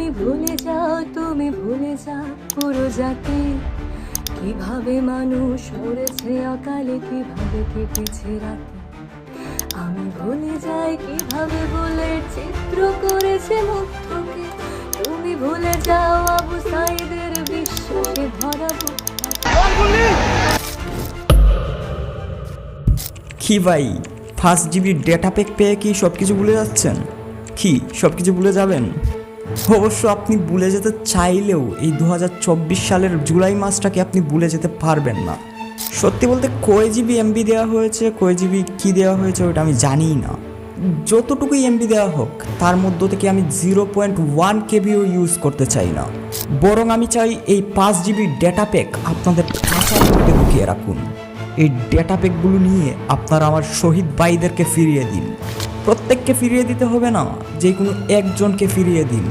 তুমি ভুলে যাও, তুমি ভুলে যাও পুরো জাতি। কীভাবে মানুষ মরেছে অকালে, কীভাবে কেটেছে রাতে। আমি ভুলে যাই কীভাবে বলে চিত্র করেছে মুগ্ধকে। তুমি ভুলে যাও আবু সাইদের ভরা বুকটা। কি ভাই ফার্স্ট জিবি ডেটা প্যাক পেয়ে কি সব কিছু ভুলে যাচ্ছেন? কি সব কিছু ভুলে যাবেন? অবশ্য আপনি ভুলে যেতে চাইলেও এই দু হাজার চব্বিশ সালের জুলাই মাসটাকে আপনি ভুলে যেতে পারবেন না। সত্যি বলতে কয় জিবি এমবি দেওয়া হয়েছে কয় জিবি কী দেওয়া হয়েছে ওটা আমি জানিই না। যতটুকুই এমবি দেওয়া হোক, তার মধ্য থেকে আমি জিরো পয়েন্ট ওয়ান কেবিও ইউজ করতে চাই না। বরং আমি চাই এই পাঁচ জিবি ডেটা প্যাক আপনাদের খাঁচার মধ্যে ঢুকিয়ে রাখুন। এই ডেটা প্যাকগুলো নিয়ে আপনারা আমার শহীদ ভাইদেরকে ফিরিয়ে দিন। প্রত্যেককে ফিরিয়ে দিতে হবে না, যে কোনো একজনকে ফিরিয়ে দিন।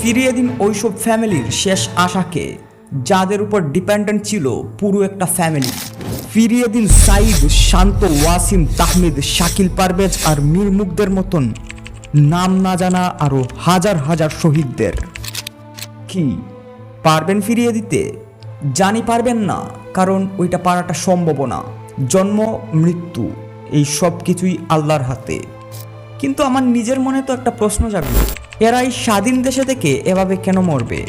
ফিরিয়ে দিন ওইসব ফ্যামিলির শেষ আশাকে, যাদের উপর ডিপেন্ডেন্ট ছিল পুরো একটা ফ্যামিলি ফিরিয়ে দিন সাইদ, শান্ত, ওয়াসিম, তাহমিদ, শাকিল পারভেজ আর মীর মুগ্ধের মতন নাম না জানা আরও হাজার হাজার শহীদদের। কি, পারবেন ফিরিয়ে দিতে? জানি পারবেন না, কারণ ওইটা পারাটা সম্ভব না। জন্ম, মৃত্যু, এই সব কিছুই আল্লাহর হাতে। কিন্তু আমার নিজের মনে তো একটা প্রশ্ন জাগলো। এরা এই স্বাধীন দেশে থেকে এভাবে কেন মরবে?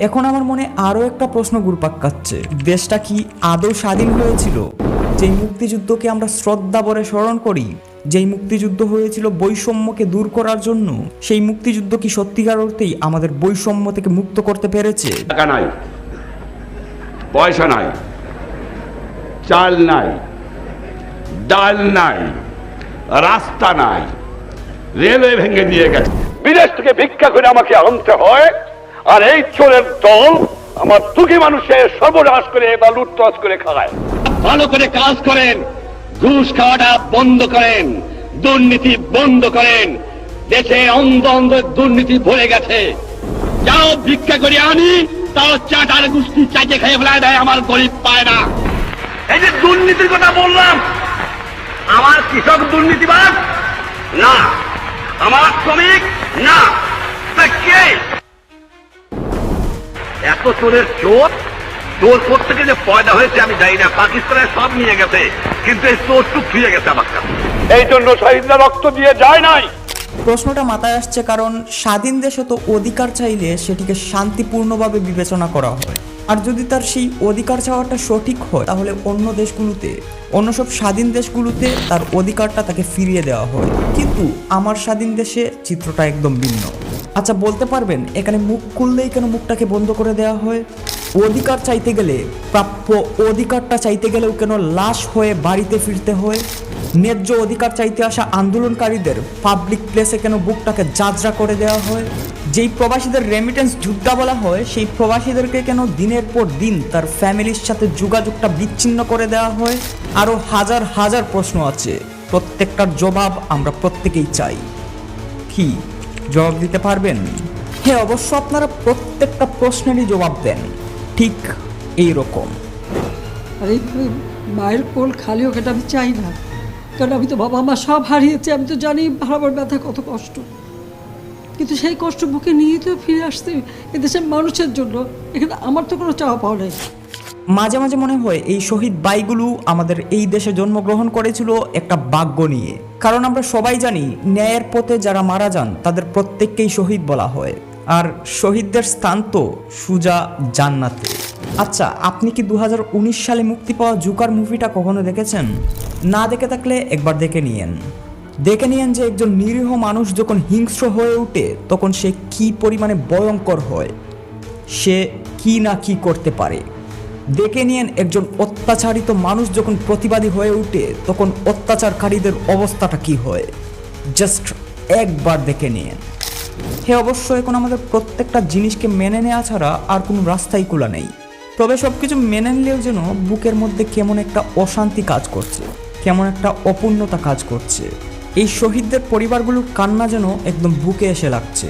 এখন আমার মনে আরও একটা প্রশ্ন ঘুরপাক কাচ্ছে দেশটা কি আদৌ স্বাধীন হয়েছিল? যেই মুক্তিযুদ্ধকে আমরা শ্রদ্ধা ভরে স্মরণ করি, যেই মুক্তিযুদ্ধ হয়েছিল বৈষম্যকে দূর করার জন্য, সেই মুক্তিযুদ্ধ কি সত্যিকার অর্থেই আমাদের বৈষম্য থেকে মুক্ত করতে পেরেছে? টাকা নাই, পয়সা নাই, চাল নাই, ডাল নাই, রাস্তা নাই রেলওয়ে ভেঙে দিয়ে গেছে। বিদেশ থেকে ভিক্ষা করে আমাকে আনতে হয় আর এই চোরের দল আমার দুঃখী মানুষের সর্বনাশ করে বা লুটতরাজ করে খায়। ভালো করে কাজ করেন ঘুষ খাওয়াটা বন্ধ করেন দুর্নীতি বন্ধ করেন দেশে অন্ধ অন্ধ দুর্নীতি ভরে গেছে। যাও ভিক্ষা করে আনি তাও চাটার গুষ্টি চাইতে খেয়ে ফেলায় দেয় আমার গরিব পায় না। এই যে দুর্নীতির কথা বললাম আমার কৃষক দুর্নীতিবাদ না আমার শ্রমিক না। কে? এত চোরের চোর? চোর থেকে যে পয়দা হয়েছে আমি জানি না। পাকিস্তানের সব নিয়ে গেছে কিন্তু এই চোর টুক ফিরে গেছে আমার কাছে। এই জন্য শহীদরা রক্ত দিয়ে যায় নাই। প্রশ্নটা মাথায় আসছে কারণ স্বাধীন দেশে তো অধিকার চাইলে সেটিকে শান্তিপূর্ণভাবে বিবেচনা করা হয়। আর যদি তার সেই অধিকার চাওয়াটা সঠিক হয়, তাহলে অন্য দেশগুলোতে, অন্য সব স্বাধীন দেশগুলোতে তার অধিকারটা তাকে ফিরিয়ে দেওয়া হয়। কিন্তু আমার স্বাধীন দেশে চিত্রটা একদম ভিন্ন। আচ্ছা বলতে পারবেন, এখানে মুখ খুললেই কেন মুখটাকে বন্ধ করে দেওয়া হয়? অধিকার চাইতে গেলে, প্রাপ্য অধিকারটা চাইতে গেলেও কেন লাশ হয়ে বাড়িতে ফিরতে হয়? ন্যায্য অধিকার চাইতে আসা আন্দোলনকারীদের পাবলিক প্লেসে কেন বুকটাকে যাত্রা করে দেওয়া হয়? যেই প্রবাসীদের রেমিটেন্স যোদ্ধা বলা হয়, সেই প্রবাসীদেরকে কেন দিনের পর দিন তার ফ্যামিলির সাথে যোগাযোগটা বিচ্ছিন্ন করে দেওয়া হয়? আরও হাজার হাজার প্রশ্ন আছে। প্রত্যেকটার জবাব আমরা প্রত্যেকেই চাই। কি? জবাব দিতে পারবেন? হ্যাঁ অবশ্য আপনারা প্রত্যেকটা প্রশ্নেরই জবাব দেন। ঠিক এই রকম আর মায়ের কোল খালি এটা আমি চাই না। কারণ আমি তো বাবা মা সব হারিয়েছি, আমি তো জানি হারাবার ব্যথা কত কষ্ট। কিন্তু সেই কষ্ট বুকে নিয়ে তো ফিরে আসতে এদেশের মানুষের জন্য। এখানে আমার তো কোনো চাওয়া পাওয়া নেই। মাঝে মাঝে মনে হয় এই শহীদ বাইগুলো আমাদের এই দেশে জন্মগ্রহণ করেছিল একটা ভাগ্য নিয়ে। কারণ আমরা সবাই জানি, ন্যায়ের পথে যারা মারা যান, তাদের প্রত্যেককেই শহীদ বলা হয়। আর শহীদদের স্থান তো সুজা জান্নাতে। আচ্ছা আপনি কি দু হাজার উনিশ সালে মুক্তি পাওয়া জুকার মুভিটা কখনো দেখেছেন? না দেখে থাকলে একবার দেখে নিয়েন। দেখে নিয়েন যে একজন নিরীহ মানুষ যখন হিংস্র হয়ে ওঠে তখন সে কি পরিমাণে ভয়ঙ্কর হয়, সে কি না কি করতে পারে। দেখে নিয়েন একজন অত্যাচারিত মানুষ যখন প্রতিবাদী হয়ে ওঠে তখন অত্যাচারকারীদের অবস্থাটা কি হয়। জাস্ট একবার দেখে নিয়েন। হ্যাঁ অবশ্য এখন আমাদের প্রত্যেকটা জিনিসকে মেনে নেওয়া ছাড়া আর কোনো রাস্তাই খোলা নেই। তবে সব কিছু মেনে নিলেও যেন বুকের মধ্যে কেমন একটা অশান্তি কাজ করছে, কেমন একটা অপূর্ণতা কাজ করছে। এই শহীদদের পরিবারগুলোর কান্না যেন একদম বুকে এসে লাগছে।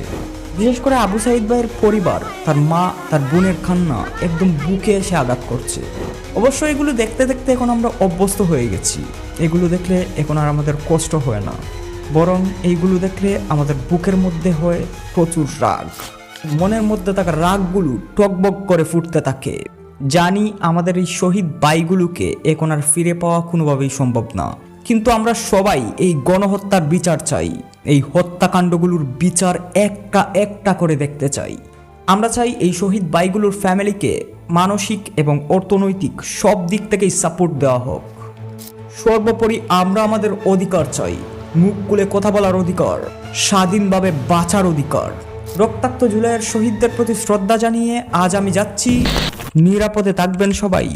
বিশেষ করে আবু সাইদ ভাইয়ের পরিবার, তার মা, তার বোনের কান্না একদম বুকে এসে আঘাত করছে। অবশ্য এগুলো দেখতে দেখতে এখন আমরা অভ্যস্ত হয়ে গেছি। এগুলো দেখলে এখন আর আমাদের কষ্ট হয় না। বরং এইগুলো দেখলে আমাদের বুকের মধ্যে হয় প্রচুর রাগ। মনের মধ্যে থাকা রাগগুলো টকবক করে ফুটতে থাকে। জানি আমাদের এই শহীদ বাইগুলোকে এখন আর ফিরে পাওয়া কোনোভাবেই সম্ভব না। কিন্তু আমরা সবাই এই গণহত্যার বিচার চাই। এই হত্যাকাণ্ডগুলোর বিচার একটা একটা করে দেখতে চাই। আমরা চাই এই শহীদ বাইগুলোর ফ্যামিলিকে মানসিক এবং অর্থনৈতিক সব দিক থেকেই সাপোর্ট দেওয়া হোক। সর্বোপরি আমরা আমাদের অধিকার চাই। মুখ খুলে কথা বলার অধিকার, স্বাধীনভাবে বাঁচার অধিকার। রক্তাক্ত জুলাইয়ের শহীদদের প্রতি শ্রদ্ধা জানিয়ে আজ আমি যাচ্ছি। নিরাপদে থাকবেন সবাই।